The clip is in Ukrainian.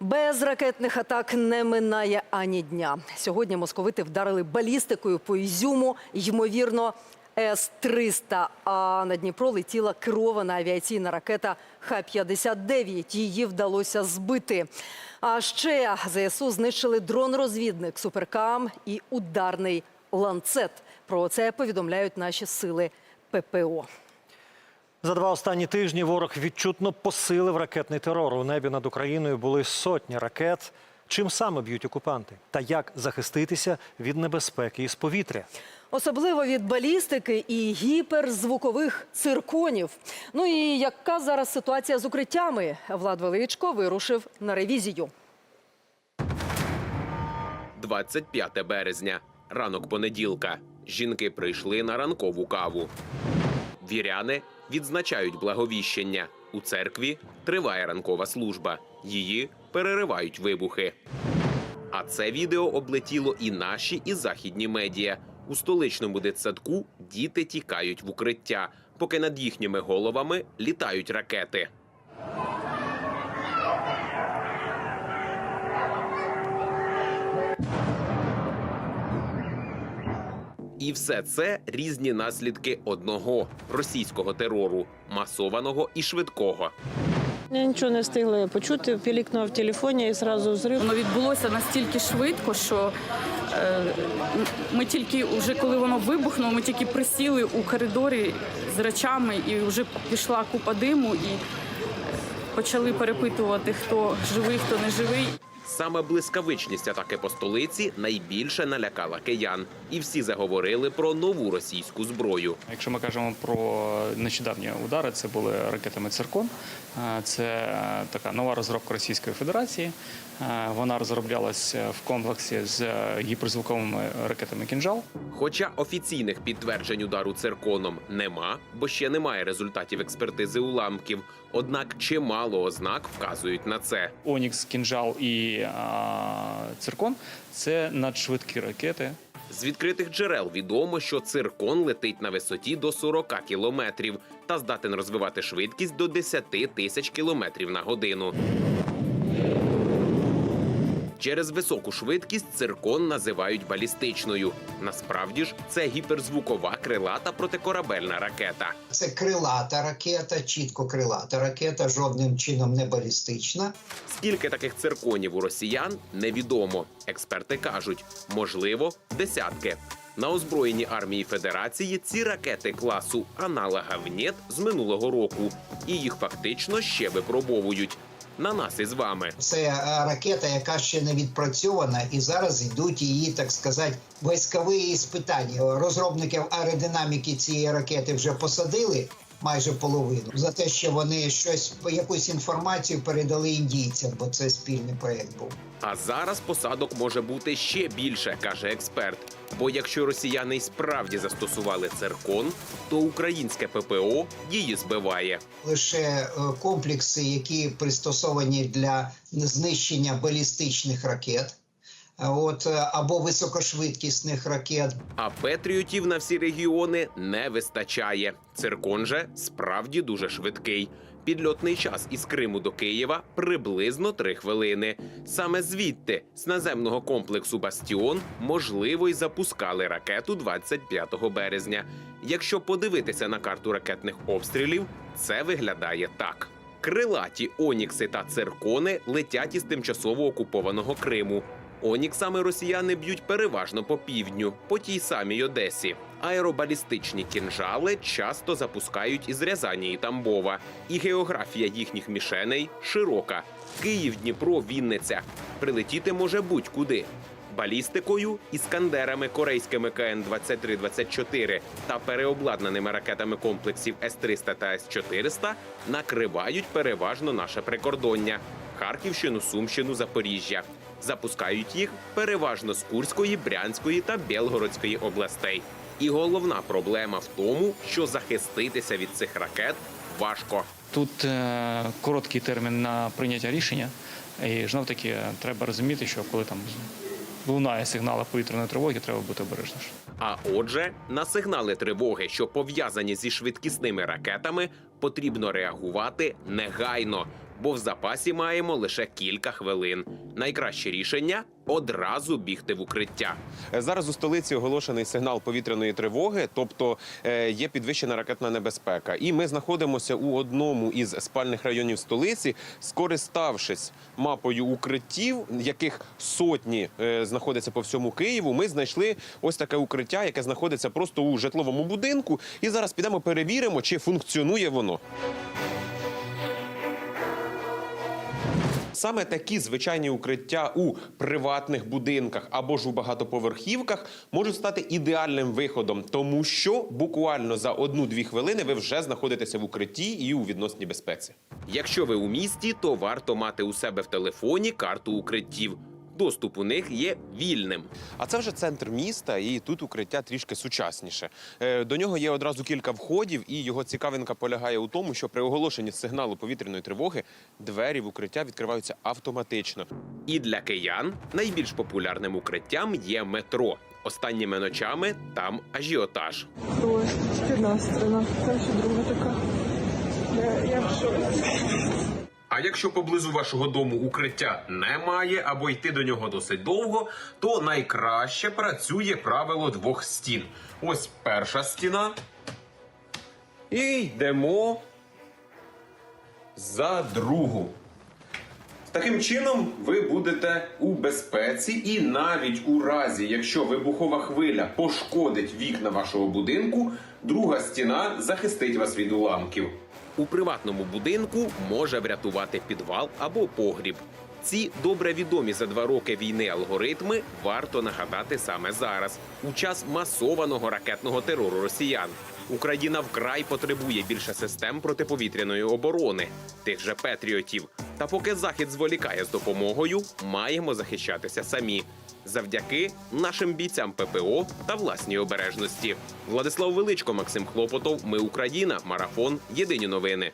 Без ракетних атак не минає ані дня. Сьогодні московити вдарили балістикою по Ізюму, ймовірно, С-300. А на Дніпро летіла керована авіаційна ракета Х-59. Її вдалося збити. А ще ЗСУ знищили дрон-розвідник, суперкам і ударний ланцет. Про це повідомляють наші сили ППО. За два останні тижні ворог відчутно посилив ракетний терор. У небі над Україною були сотні ракет. Чим саме б'ють окупанти? Та як захиститися від небезпеки із повітря? Особливо від балістики і гіперзвукових цирконів. Ну і яка зараз ситуація з укриттями? Влад Величко вирушив на ревізію. 25 березня, ранок понеділка. Жінки прийшли на ранкову каву. Віряни відзначають благовіщення. У церкві триває ранкова служба. Її переривають вибухи. А це відео облетіло і наші, і західні медіа. У столичному дитсадку діти тікають в укриття, поки над їхніми головами літають ракети. І все це різні наслідки одного російського терору, масованого і швидкого. Я нічого не встигла почути, пілікнула в телефоні і зразу зрив. Воно відбулося настільки швидко, що е, ми тільки вже коли воно вибухнуло, ми тільки присіли у коридорі з речами, і вже пішла купа диму, і е, почали перепитувати, хто живий, хто не живий. Саме блискавичність атаки по столиці найбільше налякала киян, і всі заговорили про нову російську зброю. Якщо ми кажемо про нещодавні удари, це були ракетами Циркон. Е, Це е, така нова розробка Російської Федерації. Е, Вона розроблялася в комплексі з гіперзвуковими ракетами Кінжал. Хоча офіційних підтверджень удару цирконом нема, бо ще немає результатів експертизи уламків. Однак чимало ознак вказують на це. Онікс, Кінжал і а, Циркон це надшвидкі ракети. З відкритих джерел відомо, що циркон летить на висоті до 40 кілометрів та здатен розвивати швидкість до 10 тисяч кілометрів на годину. Через високу швидкість циркон називають балістичною. Насправді ж це гіперзвукова крилата протикорабельна ракета. Це крилата ракета, чітко крилата ракета, жодним чином не балістична. Скільки таких цирконів у росіян невідомо. Експерти кажуть, можливо, десятки. На озброєнні армії Федерації ці ракети класу аналога ВНЕТ з минулого року, і їх фактично ще випробовують. На нас із вами. Це е, ракета, яка ще не відпрацьована, і зараз йдуть її, так сказати, військові іспитання. Розробників аеродинаміки цієї ракети вже посадили. Майже половину за те, що вони щось якусь інформацію передали індійцям, бо це спільний проект був. А зараз посадок може бути ще більше, каже експерт. Бо якщо росіяни й справді застосували циркон, то українське ППО її збиває. Лише е, комплекси, які пристосовані для знищення балістичних ракет, от е, або високошвидкісних ракет, А петріотів на всі регіони не вистачає. Циркон же справді дуже швидкий. Підльотний час із Криму до Києва приблизно три хвилини. Саме звідти, з наземного комплексу Бастіон, можливо, й запускали ракету 25 березня. Якщо подивитися на карту ракетних обстрілів, це виглядає так. Крилаті Онікси та циркони летять із тимчасово окупованого Криму. Оніксами росіяни б'ють переважно по півдню, по тій самій Одесі. Аеробалістичні кінжали часто запускають із Рязані і Тамбова, і географія їхніх мішеней широка: Київ, Дніпро, Вінниця. Прилетіти може будь-куди. Балістикою, іскандерами, корейськими КН-23-24 та переобладнаними ракетами комплексів С-300 та С-400 накривають переважно наше прикордоння Харківщину, Сумщину, Запоріжжя. Запускають їх переважно з Курської, Брянської та Білгородської областей. І головна проблема в тому, що захиститися від цих ракет важко. Тут е, короткий термін на прийняття рішення, і знов таки треба розуміти, що коли там лунає сигнал повітряної тривоги, треба бути обережніше. А отже, на сигнали тривоги, що пов'язані зі швидкісними ракетами, потрібно реагувати негайно, бо в запасі маємо лише кілька хвилин. Найкраще рішення одразу бігти в укриття. Е, Зараз у столиці оголошений сигнал повітряної тривоги, тобто е, є підвищена ракетна небезпека. І ми знаходимося у одному із спальних районів столиці, скориставшись мапою укриттів, яких сотні е, знаходяться по всьому Києву. Ми знайшли ось таке укриття, яке знаходиться просто у житловому будинку. І зараз підемо перевіримо, чи функціонує воно. Саме такі звичайні укриття у приватних будинках або ж у багатоповерхівках можуть стати ідеальним виходом, тому що буквально за одну-дві хвилини ви вже знаходитеся в укритті і у відносній безпеці. Якщо ви у місті, то варто мати у себе в телефоні карту укриттів. Доступ у них є вільним. А це вже центр міста, і тут укриття трішки сучасніше. Е, До нього є одразу кілька входів, і його цікавинка полягає у тому, що при оголошенні сигналу повітряної тривоги двері в укриття відкриваються автоматично. І для киян найбільш популярним укриттям є метро. Останніми ночами там ажіотаж. Ось спина сторона, це ще друга така. Я, я в шоці. А якщо поблизу вашого дому укриття немає або йти до нього досить довго, то найкраще працює правило двох стін. Ось перша стіна. І йдемо за другу. Таким чином ви будете у безпеці, і навіть у разі, якщо вибухова хвиля пошкодить вікна вашого будинку, друга стіна захистить вас від уламків. У приватному будинку може врятувати підвал або погріб. Ці добре відомі за два роки війни алгоритми варто нагадати саме зараз, у час масованого ракетного терору росіян. Україна вкрай потребує більше систем протиповітряної оборони, тих же петріотів. Та поки захід зволікає з допомогою, маємо захищатися самі завдяки нашим бійцям ППО та власній обережності. Владислав Величко, Максим Хлопотов. Ми Україна. Марафон. Єдині новини.